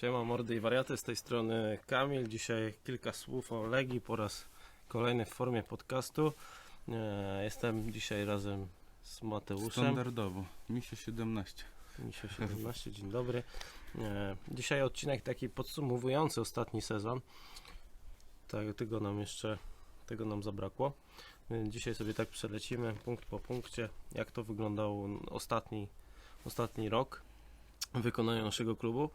Siema mordy i wariaty, z tej strony Kamil. Dzisiaj kilka słów o Legii po raz kolejny w formie podcastu. E, Jestem dzisiaj razem z Mateuszem. Standardowo. Misie 17. Misio 17, dzień dobry. E, Dzisiaj odcinek taki podsumowujący ostatni sezon. Tak, tego nam jeszcze, tego nam zabrakło. Więc Dzisiaj sobie tak przelecimy punkt po punkcie, jak to wyglądał ostatni, ostatni rok w wykonaniu naszego klubu.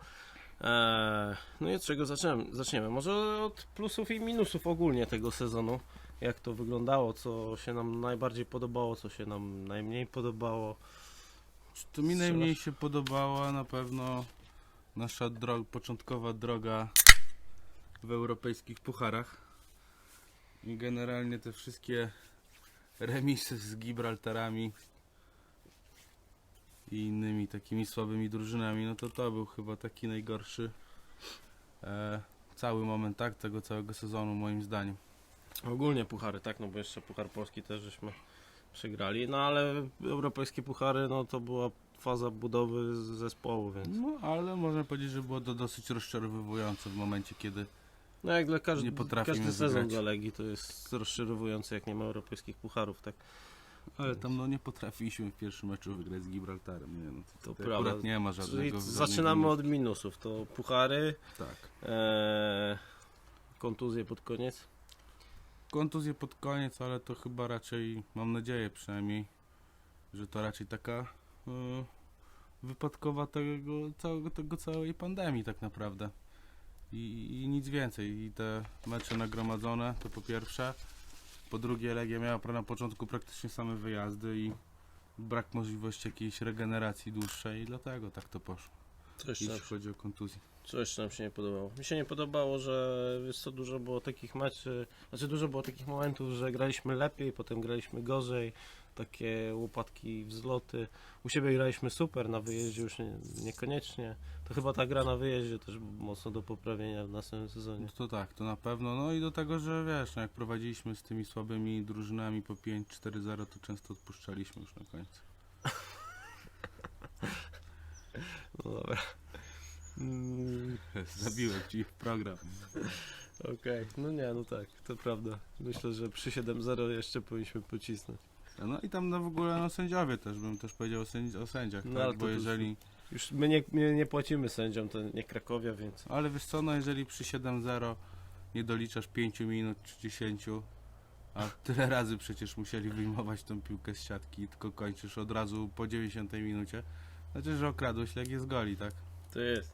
Eee, no i od czego zaczniemy? zaczniemy? Może od plusów i minusów ogólnie tego sezonu. Jak to wyglądało, co się nam najbardziej podobało, co się nam najmniej podobało. To mi najmniej się podobała na pewno nasza dro- początkowa droga w europejskich pucharach. I generalnie te wszystkie remisy z Gibraltarami i innymi takimi słabymi drużynami, no to to był chyba taki najgorszy e, cały moment tak tego całego sezonu moim zdaniem. Ogólnie puchary, tak, no bo jeszcze Puchar Polski też żeśmy przegrali, no ale europejskie puchary, no to była faza budowy zespołu, więc No ale można powiedzieć, że było to dosyć rozczarowywujące w momencie, kiedy no jak dla każdy, każdy sezon wygrać. dla Legii to jest rozczarowujący, jak nie ma europejskich pucharów, tak. Ale tam no nie potrafiliśmy w pierwszym meczu wygrać z Gibraltarem. Nie, no, to, To prawda. akurat nie ma Czyli żadnego. zaczynamy żadnej od minusów, to puchary, Tak. e, kontuzje pod koniec. Kontuzje pod koniec, ale to chyba raczej, mam nadzieję przynajmniej, że to raczej taka e, wypadkowa tego całego, tego całej pandemii tak naprawdę. I, I nic więcej. I te mecze nagromadzone to po pierwsze. Po drugie Legia miała na początku praktycznie same wyjazdy i brak możliwości jakiejś regeneracji dłuższej i dlatego tak to poszło. Co jeszcze, Jeśli chodzi o kontuzję. co jeszcze nam się nie podobało? Mi się nie podobało, że wiesz co, dużo było takich meczy, znaczy dużo było takich momentów, że graliśmy lepiej, potem graliśmy gorzej, takie łopatki, wzloty. U siebie graliśmy super, na wyjeździe już nie, niekoniecznie. To chyba ta gra na wyjeździe też mocno do poprawienia w następnym sezonie. No to tak, to na pewno. No i do tego, że wiesz, no jak prowadziliśmy z tymi słabymi drużynami po 5-4-0, to często odpuszczaliśmy już na końcu. No dobra. Mm, Zabiłem ci program. Okej, no nie, no tak, to prawda. Myślę, że przy 7-0 jeszcze powinniśmy pocisnąć. No i tam no w ogóle no sędziowie też, bym też powiedział o, sędzi- o sędziach, No, ale tak? to Bo jeżeli, Już my nie, nie, nie płacimy sędziom, to nie Krakowia, więc ale wiesz co, no jeżeli przy 7-0 nie doliczasz 5 minut czy 10, a tyle razy przecież musieli wyjmować tą piłkę z siatki, tylko kończysz od razu po 90 minucie, znaczy, że okradłeś Legię z goli, tak? to jest.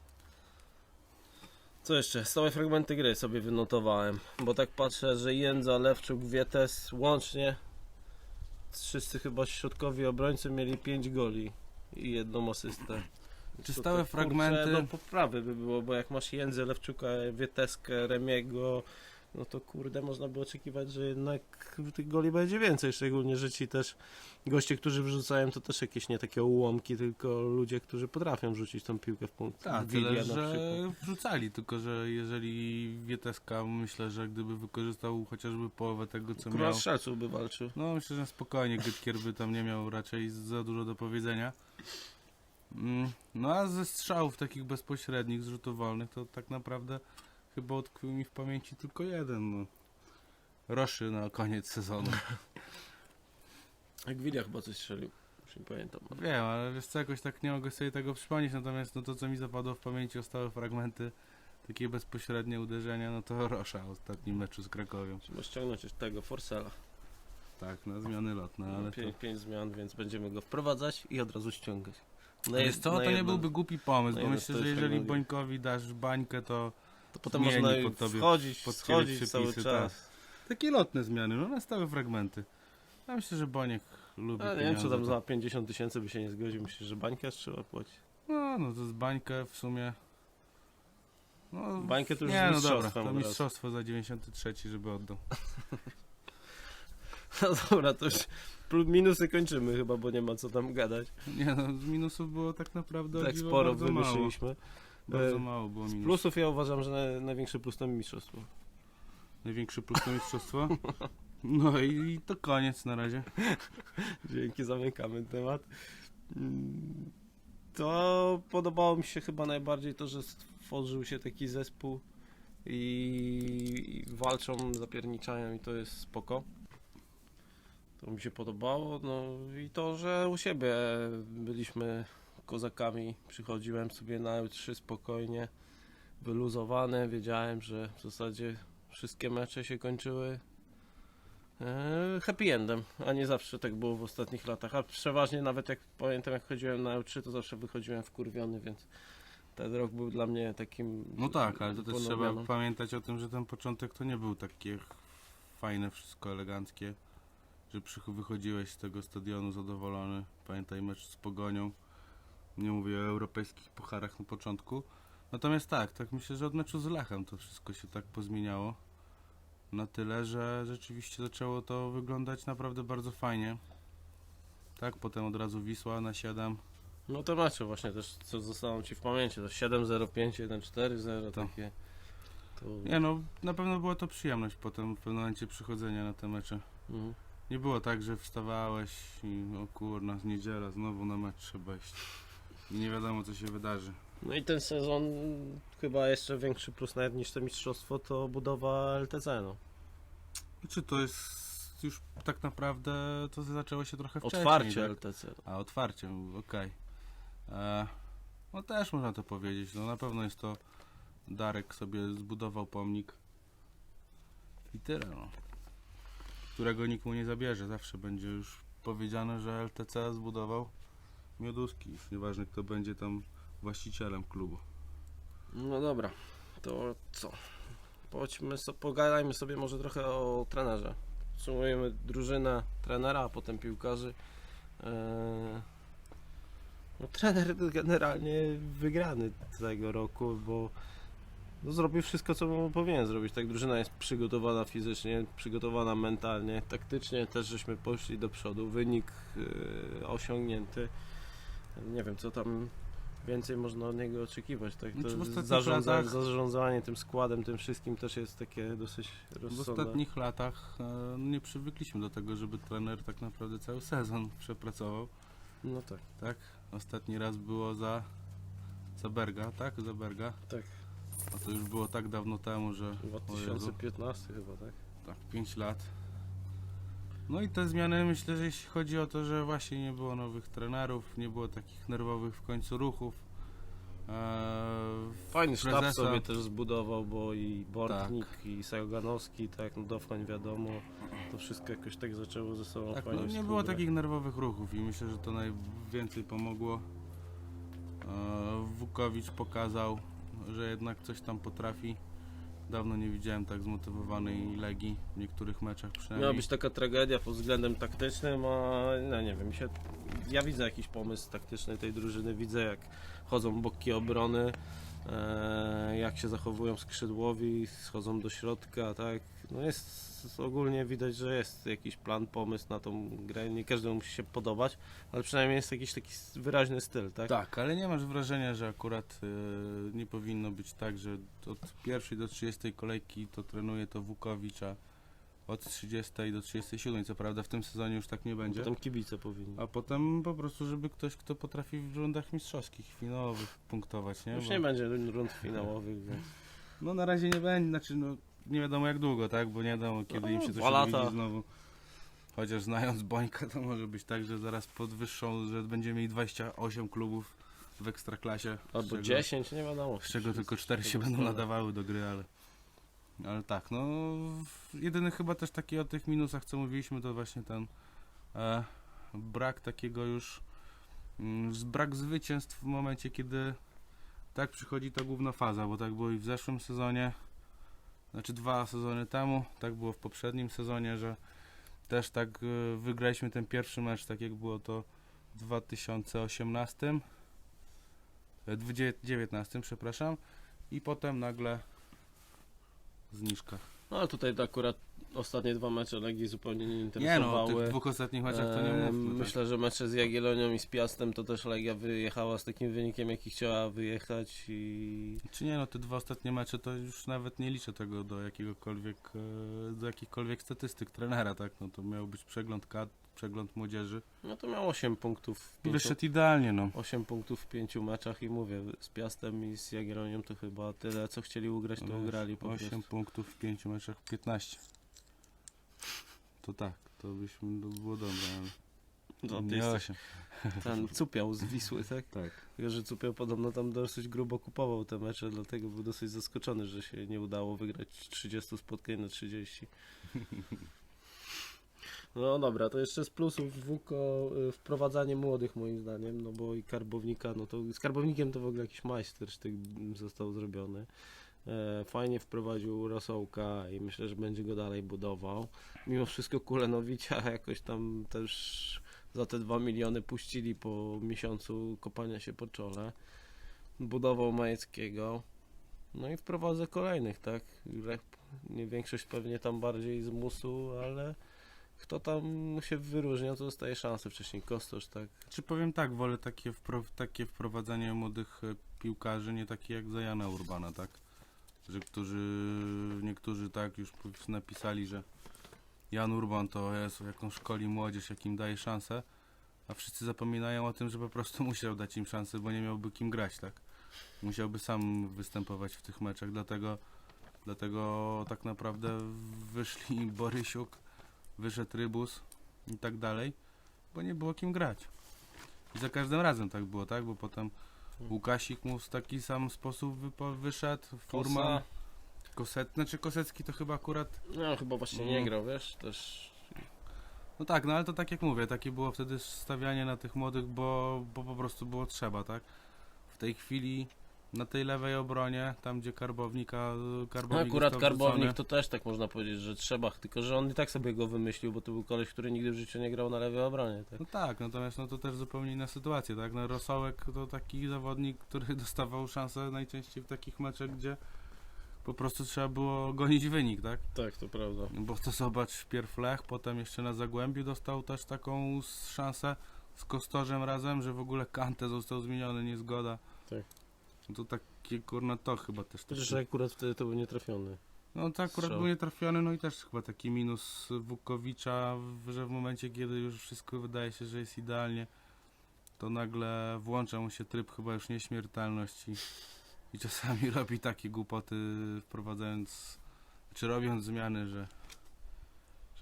Co jeszcze? Stałe fragmenty gry sobie wynotowałem, bo tak patrzę, że Jędza, Lewczuk, Wietes łącznie wszyscy chyba środkowi obrońcy mieli 5 goli i jedną asystę. Czy stałe tak, kurczę, fragmenty- No poprawy by było, bo jak masz Jędzę, Lewczuka, Wieteskę, Remiego, no to kurde, można by oczekiwać, że jednak tych goli będzie więcej, szczególnie, że ci też goście, którzy wrzucają, to też jakieś nie takie ułomki, tylko ludzie, którzy potrafią wrzucić tą piłkę w punkt. Tak, tyle, na że wrzucali, tylko że jeżeli Wieteska, myślę, że gdyby wykorzystał chociażby połowę tego, co Król miał, strzelców by walczył. no myślę, że spokojnie Gytkier by tam nie miał raczej za dużo do powiedzenia. Mm, No a ze strzałów takich bezpośrednich, z rzutów wolnych, to tak naprawdę chyba utkwił mi w pamięci tylko jeden, no. Roszy na koniec sezonu. Jak Wilia chyba coś strzelił, już nie pamiętam. Wiem, ale wiesz co, jakoś tak nie mogę sobie tego przypomnieć, natomiast no to, co mi zapadło w pamięci o stałe fragmenty, takie bezpośrednie uderzenia, no to Rosza w ostatnim meczu z Krakowią. Trzeba ściągnąć jeszcze tego Forsela. Tak, na zmiany lotne, ale to... pięć, pięć zmian, więc będziemy go wprowadzać i od razu ściągać. Wiesz jed- co, to nie jedno- byłby głupi pomysł, bo myślę, to że jest jeżeli Bońkowi dasz bańkę, to To potem zmieni można pod tobie wchodzić, pod cały przepisy, czas. takie lotne zmiany, no na stałe fragmenty. Ja myślę, że Boniek lubi A nie wiem, czy tam za 50 tysięcy by się nie zgodził. Myślę, że bańkę trzeba płacić. No, no to z bańkę w sumie... No, Bańkę to już nie, z no dobra, to mistrzostwo za 93, żeby oddał. No dobra, to już plus minusy kończymy chyba, bo nie ma co tam gadać. Nie no, z minusów było tak naprawdę Tak sporo bardzo mało. Bardzo E, mało było Z minusów. plusów ja uważam, że na, największy plus to mistrzostwo. Największy plus to mistrzostwo. No i, i to koniec na razie. Dzięki, zamykamy temat. Mm, To podobało mi się chyba najbardziej to, że stworzył się taki zespół i, i walczą, zapierniczają i to jest spoko. To mi się podobało. No i to, że u siebie byliśmy kozakami, przychodziłem sobie na trzy spokojnie, wyluzowany, wiedziałem, że w zasadzie wszystkie mecze się kończyły e, happy endem, a nie zawsze tak było w ostatnich latach, a przeważnie nawet jak pamiętam jak chodziłem na U3 to zawsze wychodziłem wkurwiony, więc ten rok był dla mnie takim No tak, ale to też trzeba pamiętać o tym, że ten początek to nie był takie fajne, wszystko eleganckie, że wychodziłeś z tego stadionu zadowolony. Pamiętaj mecz z Pogonią. Nie mówię o europejskich pucharach na początku. Natomiast tak, tak myślę, że od meczu z Lechem to wszystko się tak pozmieniało. Na tyle, że rzeczywiście zaczęło to wyglądać naprawdę bardzo fajnie. Tak, potem od razu Wisła na 7. No te mecze właśnie też, co zostało Ci w pamięci, to 7-0, 5-1, 4-0, Tak. takie. To... Nie no, na pewno była to przyjemność potem w pewnym momencie przychodzenia na te mecze. Mhm. Nie było tak, że wstawałeś i o kurna, z niedziela znowu na mecz trzeba iść. I nie wiadomo co się wydarzy. No i ten sezon chyba jeszcze większy plus nawet niż to mistrzostwo to budowa LTC, no. Czy to jest już tak naprawdę, to zaczęło się trochę wcześniej. Otwarcie tak? LTC. A, otwarcie, okej. E, No też można to powiedzieć. No na pewno jest to Darek sobie zbudował pomnik. I tyle, no. Którego nikt mu nie zabierze. Zawsze będzie już powiedziane, że LTC zbudował Mioduski. Nieważne kto będzie tam właścicielem klubu. No dobra, to co? Chodźmy so, pogadajmy sobie może trochę o trenerze. Sumujemy drużynę trenera, a potem piłkarzy. Eee, no, trener generalnie wygrany tego roku, bo no, zrobił wszystko, co powinien zrobić. Tak, drużyna jest przygotowana fizycznie, przygotowana mentalnie, taktycznie też żeśmy poszli do przodu. Wynik e, osiągnięty. Nie wiem, co tam więcej można od niego oczekiwać. Tak? Znaczy, w To ostatnich zarządza, latach- zarządzanie tym składem, tym wszystkim też jest takie dosyć W rozsądne. ostatnich latach e, nie przywykliśmy do tego, żeby trener tak naprawdę cały sezon przepracował. No tak, Tak? Ostatni raz było za, za Berga, tak? Za Berga. tak. A to już było tak dawno temu, że o Jezu, 2015 chyba, tak? tak, 5 lat. No i te zmiany myślę, że jeśli chodzi o to, że właśnie nie było nowych trenerów, nie było takich nerwowych w końcu ruchów. Eee, Fajny sztab prezesa. sobie też zbudował, bo i Bortnik, i Sajoganowski, tak, no Dowchoń wiadomo, to wszystko jakoś tak zaczęło ze sobą Tak, fajnie no, nie było takich nerwowych ruchów i myślę, że to najwięcej pomogło. Eee, Wukowicz pokazał, że jednak coś tam potrafi. Dawno nie widziałem tak zmotywowanej Legii w niektórych meczach Miała przynajmniej. być taka tragedia pod względem taktycznym, a no nie wiem, się, ja widzę jakiś pomysł taktyczny tej drużyny, widzę jak chodzą boki obrony, e, jak się zachowują skrzydłowi, schodzą do środka, tak, no jest ogólnie widać, że jest jakiś plan, pomysł na tą grę, nie każdemu musi się podobać, ale przynajmniej jest jakiś taki wyraźny styl, tak? Tak, ale nie masz wrażenia, że akurat e, nie powinno być tak, że od pierwszej do 30 kolejki to trenuje to Wukowicz, a od 30 do 37, co prawda w tym sezonie już tak nie będzie. Potem kibice powinni. A potem po prostu, żeby ktoś, kto potrafi w rundach mistrzowskich, finałowych punktować, nie? Już Bo- nie będzie rund finałowych, więc No na razie nie będzie, znaczy no nie wiadomo jak długo, tak? Bo nie wiadomo kiedy No, im się coś dwa lata. znowu. Chociaż znając Bońka to może być tak, że zaraz podwyższą, że będziemy mieli 28 klubów w Ekstraklasie. z albo czego- 10, nie wiadomo. Z czego tylko 4 się będą nadawały do gry, ale... Ale tak, no... Jedyny chyba też taki o tych minusach, co mówiliśmy, to właśnie ten e, brak takiego już... Mm, z- brak zwycięstw w momencie, kiedy tak przychodzi ta główna faza, bo tak było i w zeszłym sezonie, znaczy dwa sezony temu, tak było w poprzednim sezonie, że też tak e, wygraliśmy ten pierwszy mecz, tak jak było to w 2018, e, 2019, przepraszam, i potem nagle zniżka. No ale tutaj akurat ostatnie dwa mecze Legii zupełnie nie Nie no, interesowały. o tych dwóch ostatnich meczach to nie mówmy. tak. Myślę, że mecze z Jagiellonią i z Piastem to też Legia wyjechała z takim wynikiem, jaki chciała wyjechać i Czy nie, no te dwa ostatnie mecze to już nawet nie liczę tego do jakiegokolwiek, e, do jakichkolwiek statystyk trenera, tak? No to miał być przegląd kadr, przegląd młodzieży. No to miał 8 punktów w pięciu, Wyszedł idealnie, no. 8 punktów w pięciu meczach i mówię, z Piastem i z Jagiellonią to chyba tyle, co chcieli ugrać, to Wiesz, ugrali po 8 prostu. punktów w 5 meczach, 15. To tak, to byśmy, to było dobre, ale No, ty nie jesteś 8. ten cupiał z Wisły, tak? Tak. Że Cupiał podobno tam dosyć grubo kupował te mecze, dlatego był dosyć zaskoczony, że się nie udało wygrać 30 spotkań na 30. No dobra, to jeszcze z plusów WUKO y, wprowadzanie młodych moim zdaniem, no bo i Karbownika, no to z Karbownikiem to w ogóle jakiś majstersztyk został zrobiony. E, Fajnie wprowadził Rosołka i myślę, że będzie go dalej budował. Mimo wszystko Kulenowicza jakoś tam też za te 2 miliony puścili po miesiącu kopania się po czole. Budował Majeckiego. No i wprowadza kolejnych, tak? Nie większość pewnie tam bardziej z musu, ale kto tam się wyróżnia, to dostaje szansę wcześniej. Kostosz, tak? Czy powiem tak, wolę takie, wpro, takie wprowadzanie młodych e, piłkarzy, nie takie jak Zajana Urbana, tak? Że którzy, niektórzy tak już napisali, że Jan Urban to jest, jaką szkoli młodzież, jakim daje szansę, a wszyscy zapominają o tym, że po prostu musiał dać im szansę, bo nie miałby kim grać, tak? Musiałby sam występować w tych meczach, dlatego, dlatego tak naprawdę wyszli Borysiuk, wyszedł Rybus i tak dalej, bo nie było kim grać. I za każdym razem tak było, tak? Bo potem Łukasik mu w taki sam sposób wypo- wyszedł, Kosa, Koset, znaczy Kosecki to chyba akurat, no chyba właśnie nie grał, wiesz, też. No tak, no ale to tak jak mówię, takie było wtedy stawianie na tych młodych, bo, bo po prostu było trzeba, tak? W tej chwili na tej lewej obronie, tam gdzie Karbownika, No Karbownik akurat Karbownik to też tak można powiedzieć, że trzeba, tylko że on i tak sobie go wymyślił, bo to był koleś, który nigdy w życiu nie grał na lewej obronie, tak? No tak, natomiast no to też zupełnie inna sytuacja, tak? No Rosołek to taki zawodnik, który dostawał szansę najczęściej w takich meczach, gdzie po prostu trzeba było gonić wynik, tak? Tak, to prawda. Bo to zobacz, pierw Lech, potem jeszcze na Zagłębiu dostał też taką szansę z Kostorzem razem, że w ogóle Kante został zmieniony, niezgoda. Tak. No to takie, kurna, to chyba też taki, akurat wtedy to był nietrafiony. No to akurat strzał. był nietrafiony, no i też chyba taki minus Wukowicza, że w momencie, kiedy już wszystko wydaje się, że jest idealnie, to nagle włącza mu się tryb chyba już nieśmiertelność i, czasami robi takie głupoty, wprowadzając, czy robiąc zmiany, że,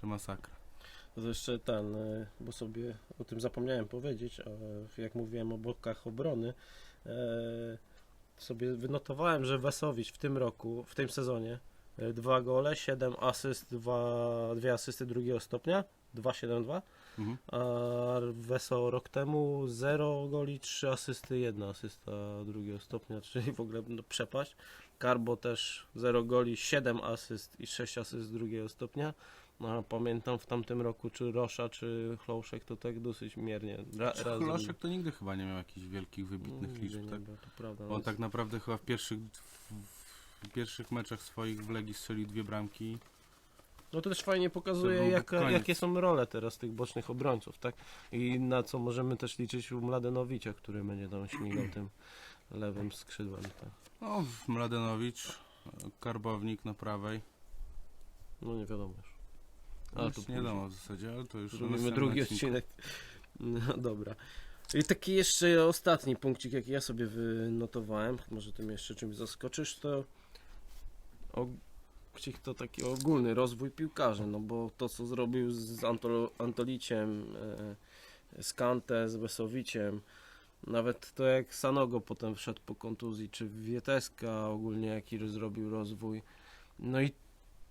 że masakra. To jeszcze ten, e, bo sobie o tym zapomniałem powiedzieć, jak mówiłem o blokach obrony, e, sobie wynotowałem, że Wesowicz w tym roku, w tym sezonie, e, dwa gole, 7 asyst, dwa, dwie asysty drugiego stopnia, 2-7-2, Mhm. a Weso rok temu 0 goli, 3 asysty, 1 asysta drugiego stopnia, czyli w ogóle no, przepaść. Karbo też 0 goli, 7 asyst i 6 asyst drugiego stopnia. No, pamiętam w tamtym roku, czy Rosza, czy Chlouszek to tak dosyć miernie. Ra, razem. Kloszek to nigdy chyba nie miał jakichś wielkich, wybitnych Nigdy liczb, nie tak? było, to prawda. On no. tak naprawdę chyba w pierwszych, w, w pierwszych meczach swoich w Legii strzelił dwie bramki. No to też fajnie To pokazuje, był jaka, koniec. jakie są role teraz tych bocznych obrońców, tak? I na co możemy też liczyć u Mladenowicza, który będzie tam śmigał tym lewym skrzydłem. Tak? No, Mladenowicz, Karbownik na prawej. No nie wiadomo już. No, Ale już to nie wiadomo w zasadzie, ale to już Robimy drugi odcinek. odcinek. No dobra. I taki jeszcze ostatni punkcik, jaki ja sobie wynotowałem, może ty mnie jeszcze czymś zaskoczysz, to to taki ogólny rozwój piłkarzy, no bo to co zrobił z Antol Antoliciem, e, z Kante, z Wesowiciem, nawet to jak Sanogo potem wszedł po kontuzji, czy Wieteska ogólnie jaki zrobił rozwój. No i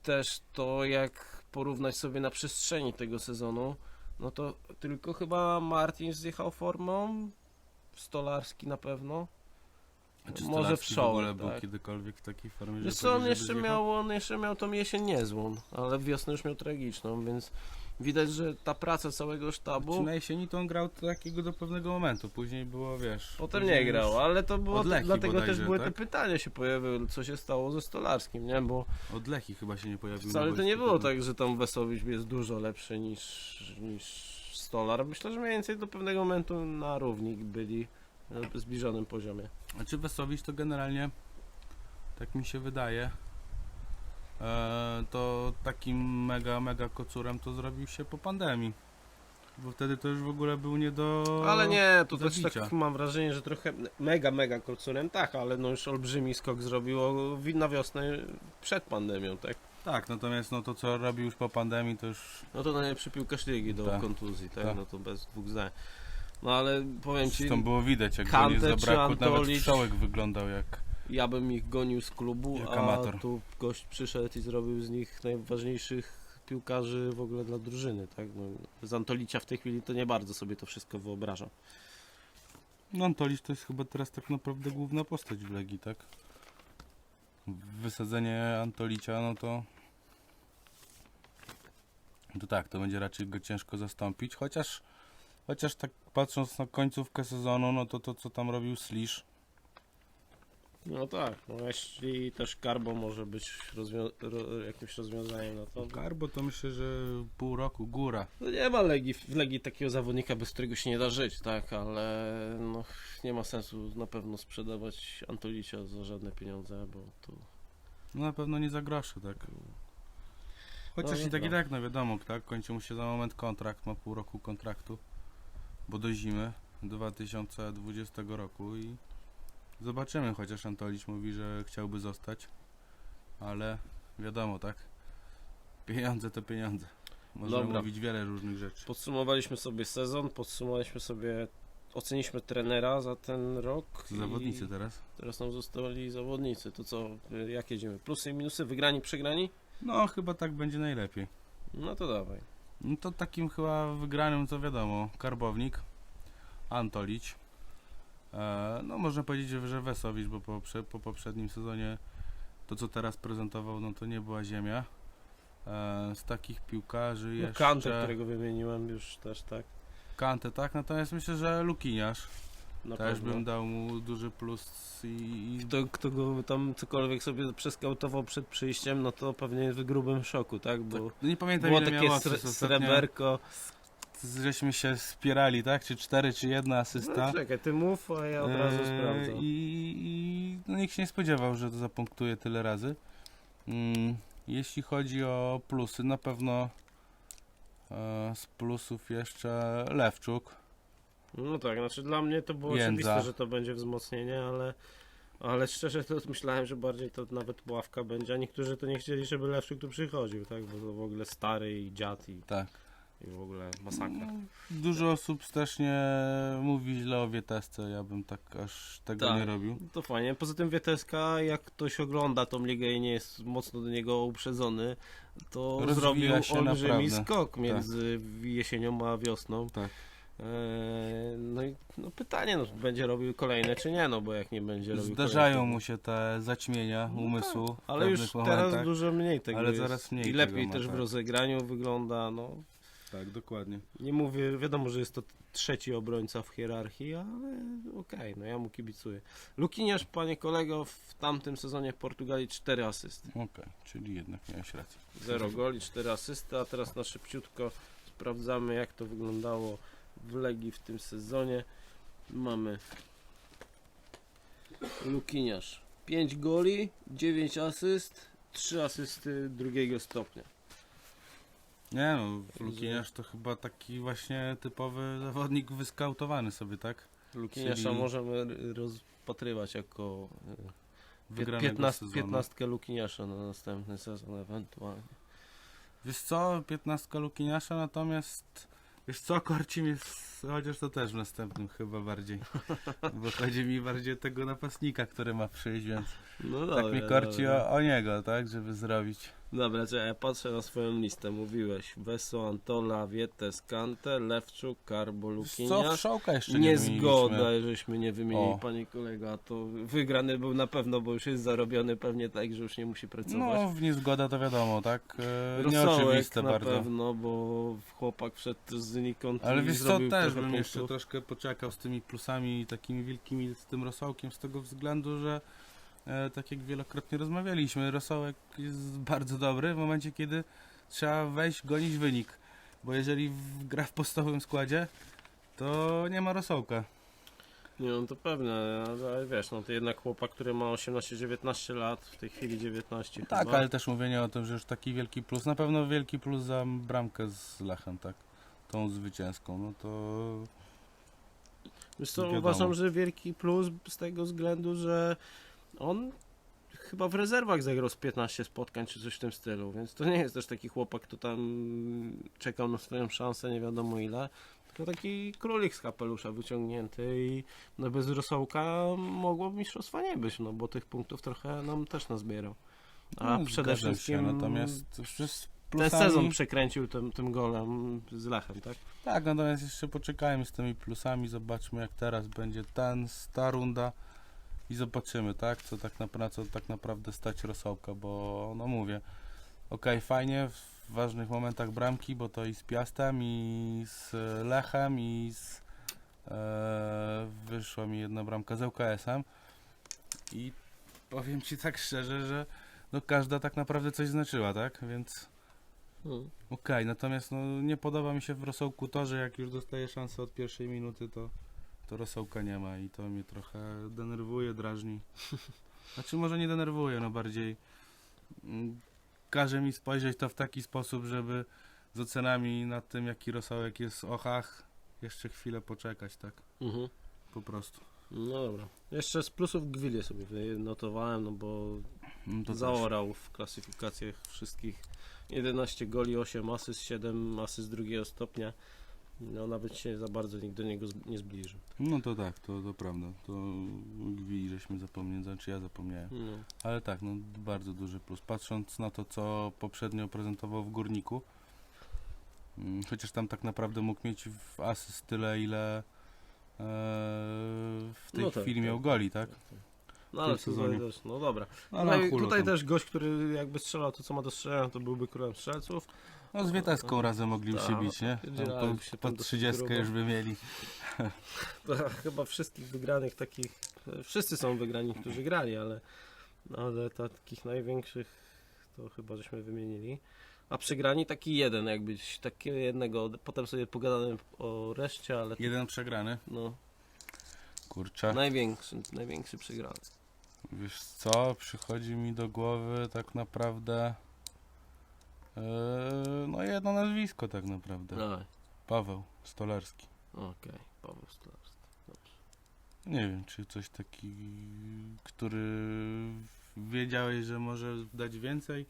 też to jak porównać sobie na przestrzeni tego sezonu, no to tylko chyba Martin zjechał formą, Stolarski na pewno. A czy Może w w ogóle show, był tak. kiedykolwiek w takiej formie, Wiesz że co, on jeszcze miał, on jeszcze miał tą jesień niezłą, ale wiosnę już miał tragiczną, więc widać, że ta praca całego Czy sztabu, na jesieni to on grał takiego do pewnego momentu, później było, wiesz... potem później nie grał, ale to było, od Lechii dlatego też bodajże, były tak? te pytania się pojawiły, co się stało ze Stolarskim, nie, bo Od Lechii chyba się nie pojawił. na wcale to boisku nie było tak, że tam Wesowicz jest dużo lepszy niż, niż Stolar, myślę, że mniej więcej do pewnego momentu na równik byli na zbliżonym poziomie. A czy Wesowicz to generalnie, tak mi się wydaje, to takim mega, mega kocurem to zrobił się po pandemii. Bo wtedy to już w ogóle był nie do... Ale nie, to też tak mam wrażenie, że trochę mega, mega kolcurem, tak, ale no już olbrzymi skok zrobiło na wiosnę przed pandemią, tak? Tak, natomiast no to co robi już po pandemii to już... No to najlepszy piłkarz ligi do Tak. kontuzji, tak? Tak. No to bez dwóch zdań. No ale powiem ci, Zresztą było widać, jak go Kante nie czy zabrakło, nawet wszołek wyglądał jak... ja bym ich gonił z klubu, Jak a amator. tu gość przyszedł i zrobił z nich najważniejszych piłkarzy w ogóle dla drużyny, tak? No, z Antolicia w tej chwili to nie bardzo sobie to wszystko wyobrażam. No Antolicz to jest chyba teraz tak naprawdę główna postać w Legii, tak? Wysadzenie Antolicia, no to... To tak, to będzie raczej go ciężko zastąpić, chociaż... Chociaż tak patrząc na końcówkę sezonu, no to to co tam robił Slisz, No tak, no jeśli też Karbo może być rozwią- ro- jakimś rozwiązaniem, no to Garbo to myślę, że pół roku góra. no nie ma Legii, w Legii takiego zawodnika, bez którego się nie da żyć, tak, ale no, nie ma sensu na pewno sprzedawać Antolicia za żadne pieniądze, bo to No na pewno nie za grosze, tak. Chociaż No, i tak no. i tak, no wiadomo, tak, kończy mu się za moment kontrakt, ma pół roku kontraktu, bo do zimy 2020 roku i zobaczymy, chociaż Antolicz mówi, że chciałby zostać, ale wiadomo, tak, pieniądze to pieniądze. Można Dobra. mówić wiele różnych rzeczy. Podsumowaliśmy sobie sezon, podsumowaliśmy sobie, oceniliśmy trenera za ten rok. Zawodnicy i teraz? Teraz nam zostali zawodnicy. To co, jak jedziemy? Plusy i minusy, wygrani, przegrani? No chyba tak będzie najlepiej. No to dawaj. No to takim chyba wygranym to wiadomo, Karbownik, Antolicz. E, no można powiedzieć, że, Wesowicz, bo po, po poprzednim sezonie to co teraz prezentował, no to nie była ziemia. E, z takich piłkarzy No, jeszcze... Kante, którego wymieniłem już też, tak? Kante, tak, natomiast myślę, że Lukiniarz. Na Też pewno. bym dał mu duży plus i... Kto, kto go tam cokolwiek sobie przeskautował przed przyjściem, no to pewnie jest w grubym szoku, tak? Bo no nie pamiętam było ile takie miał sre, sreberko. Żeśmy się spierali, tak? Czy cztery, czy jedna No, asysta. czekaj, ty mów, a ja od razu Eee, sprawdzę. I, i no, nikt się nie spodziewał, że to zapunktuje tyle razy. Mm, jeśli chodzi o plusy, na pewno e, z plusów jeszcze Lewczuk. No tak, znaczy dla mnie to było Jędza. oczywiste, że to będzie wzmocnienie, ale, ale szczerze to myślałem, że bardziej to nawet ławka będzie, a niektórzy to nie chcieli, żeby Lewczyk tu przychodził, tak? Bo to w ogóle stary i dziad i, Tak. I w ogóle masakra. No, dużo osób też nie mówi źle o Wietesce, ja bym tak aż tego Tak. nie robił. To fajnie. Poza tym Wieteska, jak ktoś ogląda tą ligę i nie jest mocno do niego uprzedzony, to Rozwija zrobił olbrzymi naprawdę. skok między jesienią a wiosną. Tak. Eee, no i no pytanie, no, będzie robił kolejne czy nie, no bo jak nie będzie robił Zdarzają kolejne, mu się te zaćmienia No umysłu. tak, w Ale już teraz dużo mniej tego Ale jest. zaraz mniej I lepiej ma, też w tak. rozegraniu wygląda, no. Tak, dokładnie. Nie mówię, wiadomo, że jest to trzeci obrońca w hierarchii, ale okej, no ja mu kibicuję. Lukiniarz, panie kolego, w tamtym sezonie w Portugalii 4 asysty. Okej, czyli jednak miałeś rację. 0 goli, 4 asysty, a teraz na szybciutko sprawdzamy jak to wyglądało w Legii w tym sezonie. Mamy Lukiniarz 5 goli, 9 asyst, 3 asysty drugiego stopnia. Nie no, Lukiniarz to chyba taki właśnie typowy zawodnik wyskautowany sobie, tak? Lukiniasza Czyli- możemy rozpatrywać jako e, Wygranego 15, sezonu. 15 Lukiniasza na następny sezon ewentualnie. Wiesz co, 15 Lukiniasza, natomiast wiesz co, korci mnie, s- chociaż to też w następnym chyba bardziej. Bo chodzi mi bardziej o tego napastnika, który ma przyjść, więc No tak mnie korci o, o niego, tak, żeby zrobić. Dobra, czekaj, ja patrzę na swoją listę. Mówiłeś Weso, Antola, Wietes, Kante, Lewczuk, Karbo, Wiesz co. Wszołka jeszcze nie Nie wymieniliśmy. zgoda, żeśmy nie wymienili, O. panie kolego, a to wygrany był na pewno, bo już jest zarobiony pewnie tak, że już nie musi pracować. No, w niezgoda to wiadomo, tak? E, Rosołek nieoczywiste na bardzo. pewno, bo chłopak wszedł znikąd Ale wiesz co, też bym jeszcze punktów. troszkę poczekał z tymi plusami takimi wielkimi z tym rosołkiem z tego względu, że tak jak wielokrotnie rozmawialiśmy, rosołek jest bardzo dobry w momencie, kiedy trzeba wejść, gonić wynik. Bo jeżeli gra w podstawowym składzie, to nie ma rosołka. Nie, no to pewne, ale wiesz, no to jednak chłopak, który ma 18-19 lat, w tej chwili 19 Tak, chyba. ale też mówienie o tym, że już taki wielki plus, na pewno wielki plus za bramkę z Lechem, tak? tą zwycięską, no to Wiesz co, uważam, że wielki plus z tego względu, że on chyba w rezerwach zagrał z 15 spotkań czy coś w tym stylu, więc to nie jest też taki chłopak, kto tam czekał na swoją szansę nie wiadomo ile, tylko taki królik z kapelusza wyciągnięty i no bez Rosołka mogło mistrzostwa nie być, no bo tych punktów trochę nam też nazbierał. A no, przede wszystkim Się, natomiast przez ten plusami, sezon przekręcił tym, tym golem z Lechem, tak? Tak, natomiast jeszcze poczekajmy z tymi plusami, zobaczmy jak teraz będzie ten, ta runda i zobaczymy, tak, co tak naprawdę, na co tak naprawdę stać Rosołka, bo no mówię, okej, fajnie w ważnych momentach bramki, bo to i z Piastem, i z Lechem, i z e, wyszła mi jedna bramka z ŁKS-em. I powiem Ci tak szczerze, że no każda tak naprawdę coś znaczyła, tak, więc Hmm. Okej, natomiast no, nie podoba mi się w rosołku to, że jak już dostaję szansę od pierwszej minuty, to, to rosołka nie ma i to mnie trochę denerwuje, drażni. Znaczy może nie denerwuje, no bardziej mm, każe mi spojrzeć to w taki sposób, żeby z ocenami nad tym, jaki rosołek jest w ochach, jeszcze chwilę poczekać, tak? Mhm. Po prostu. No dobra. Jeszcze z plusów Gwilię sobie notowałem, no bo No to zaorał w klasyfikacjach wszystkich 11 goli, 8 asyst, 7 asyst drugiego stopnia. No nawet się za bardzo nikt do niego z- nie zbliżył. No to tak, to, to prawda. To gwili, żeśmy zapomnieli, znaczy ja zapomniałem. No. Ale tak, no bardzo duży plus. Patrząc na to, co poprzednio prezentował w Górniku, mm, chociaż tam tak naprawdę mógł mieć w asyst tyle, ile e, w tej No tak, chwili tak. miał goli, tak? No ale tym sezonie. tutaj też, no dobra. No, Tutaj, chulo tutaj tam. też gość, który jakby strzelał to co ma do strzelania, to byłby królem strzelców. No z Wieteską razem mogli Tak, się bić, nie? Tam po, po dosyć 30 grubo. już by mieli. To chyba wszystkich wygranych takich, wszyscy są wygrani, którzy grali, ale, ale takich największych to chyba żeśmy wymienili. A przegrani taki jeden, jakby takiego jednego, potem sobie pogadamy o reszcie, ale Jeden przegrany, no, kurczę. największy, największy przegrany. Wiesz co, przychodzi mi do głowy tak naprawdę e, no jedno nazwisko tak naprawdę. No, Paweł Stolarski. okej, Paweł Stolarski. Dobrze. Nie wiem, czy coś taki, który wiedziałeś, że może dać więcej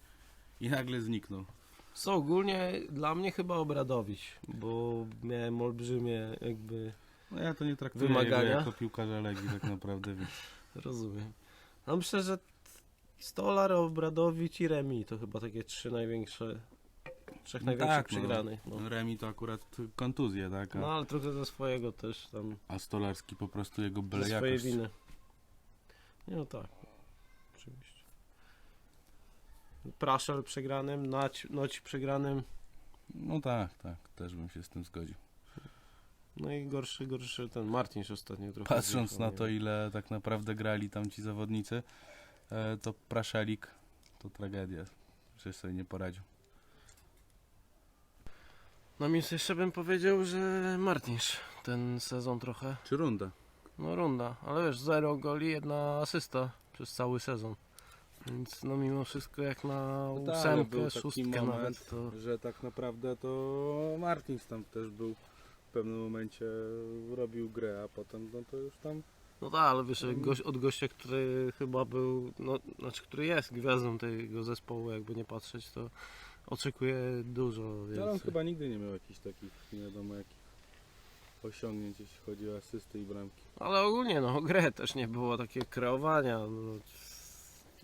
i nagle zniknął. Co ogólnie dla mnie chyba Obradowicz, bo miałem olbrzymie jakby, No ja to nie traktuję Wymagania? jego jako piłkarza Legii tak naprawdę, więc rozumiem. No myślę, że Stolar, Obradowicz i Remi to chyba takie trzy największe, trzech największych tak, no. przegranych. No. Remi to akurat kontuzje, tak? A, no ale trochę ze swojego też tam, a Stolarski po prostu jego ze byle swojej jakość. winy. Nie, No tak, oczywiście. Praszel przegranym, Nać, Noć przegranym, No tak, tak, też bym się z tym zgodził. no i gorszy, gorszy ten Martinsz ostatnio trochę. Patrząc zjechał, na nie to, wiem. ile tak naprawdę grali tam ci zawodnicy, to Praszelik to tragedia, że sobie nie poradził. No więc jeszcze bym powiedział, że Martinsz ten sezon trochę. Czy runda? No runda, ale wiesz, zero goli, jedna asysta przez cały sezon. Więc no mimo wszystko jak na No tak, ale ósemkę, był taki szóstkę moment, nawet to... że tak naprawdę to Martins tam też był w pewnym momencie robił grę, a potem no to już tam No tak, ale wiesz, gość, od gościa, który chyba był, no znaczy który jest gwiazdą tego zespołu, jakby nie patrzeć, to oczekuję dużo ale on chyba nigdy nie miał jakichś takich nie wiadomo jakich osiągnięć jeśli chodzi o asysty i bramki. Ale ogólnie no, grę też nie było takie kreowania. No,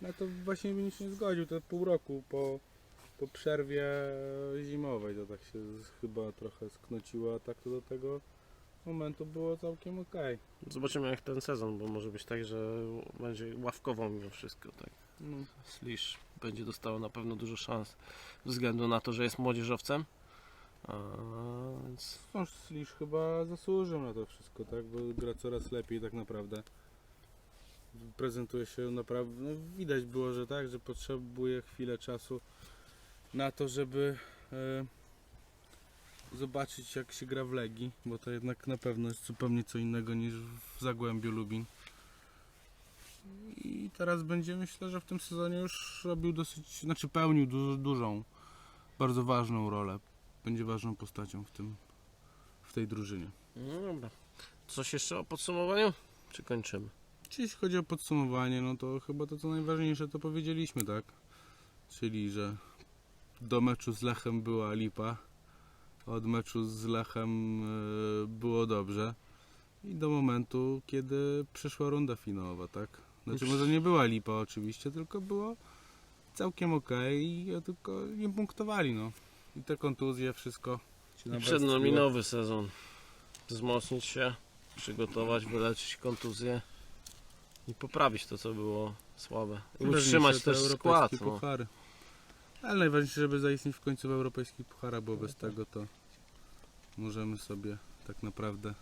No to właśnie bym się nie zgodził, to pół roku po, po przerwie zimowej to tak się chyba trochę sknociło, a tak to do tego momentu było całkiem okej. zobaczymy jak ten sezon, bo może być tak, że będzie ławkowo mimo wszystko, tak. No. Slisz będzie dostało na pewno dużo szans ze względu na to, że jest młodzieżowcem. A, więc No, Slisz chyba zasłużył na to wszystko, tak? Bo gra coraz lepiej tak naprawdę. Prezentuje się naprawdę, no widać było, że tak, że potrzebuje chwilę czasu na to, żeby e, zobaczyć jak się gra w Legii, bo to jednak na pewno jest zupełnie co innego niż w Zagłębiu Lubin. I teraz będzie myślę, że w tym sezonie już robił dosyć, znaczy pełnił du- dużą, bardzo ważną rolę. Będzie ważną postacią w tym tej drużynie. No dobra. Coś jeszcze o podsumowaniu? Czy kończymy? Czy jeśli chodzi o podsumowanie, no to chyba to co najważniejsze to powiedzieliśmy, tak? Czyli, że do meczu z Lechem była lipa, od meczu z Lechem e, było dobrze i do momentu, kiedy przyszła runda finałowa, tak? Znaczy może nie była lipa oczywiście, tylko było całkiem okej, okay, tylko nie punktowali, no. I te kontuzje, wszystko I przed nami nowy sezon. Wzmocnić się, przygotować, wyleczyć kontuzję i poprawić to, co było słabe. I utrzymać te też skład. No. puchary. Ale najważniejsze, żeby zaistnieć w końcu w europejskich pucharach, bo bez tego to możemy sobie tak naprawdę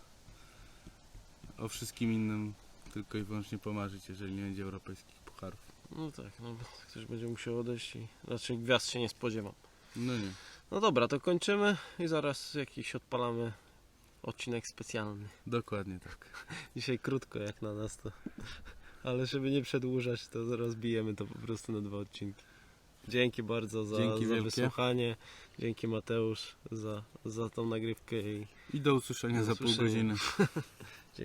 o wszystkim innym tylko i wyłącznie pomarzyć, jeżeli nie będzie europejskich pucharów. no tak, no bo ktoś będzie musiał odejść i raczej gwiazd się nie spodziewam. No nie. No dobra, to kończymy i zaraz jakiś odpalamy odcinek specjalny. Dokładnie tak. Dzisiaj krótko jak na nas to. Ale żeby nie przedłużać, to rozbijemy to po prostu na dwa odcinki. Dzięki bardzo za, Dzięki za wielkie. wysłuchanie. Dzięki Mateusz za, za tą nagrywkę i I do usłyszenia Do za pół usłyszenia. godziny.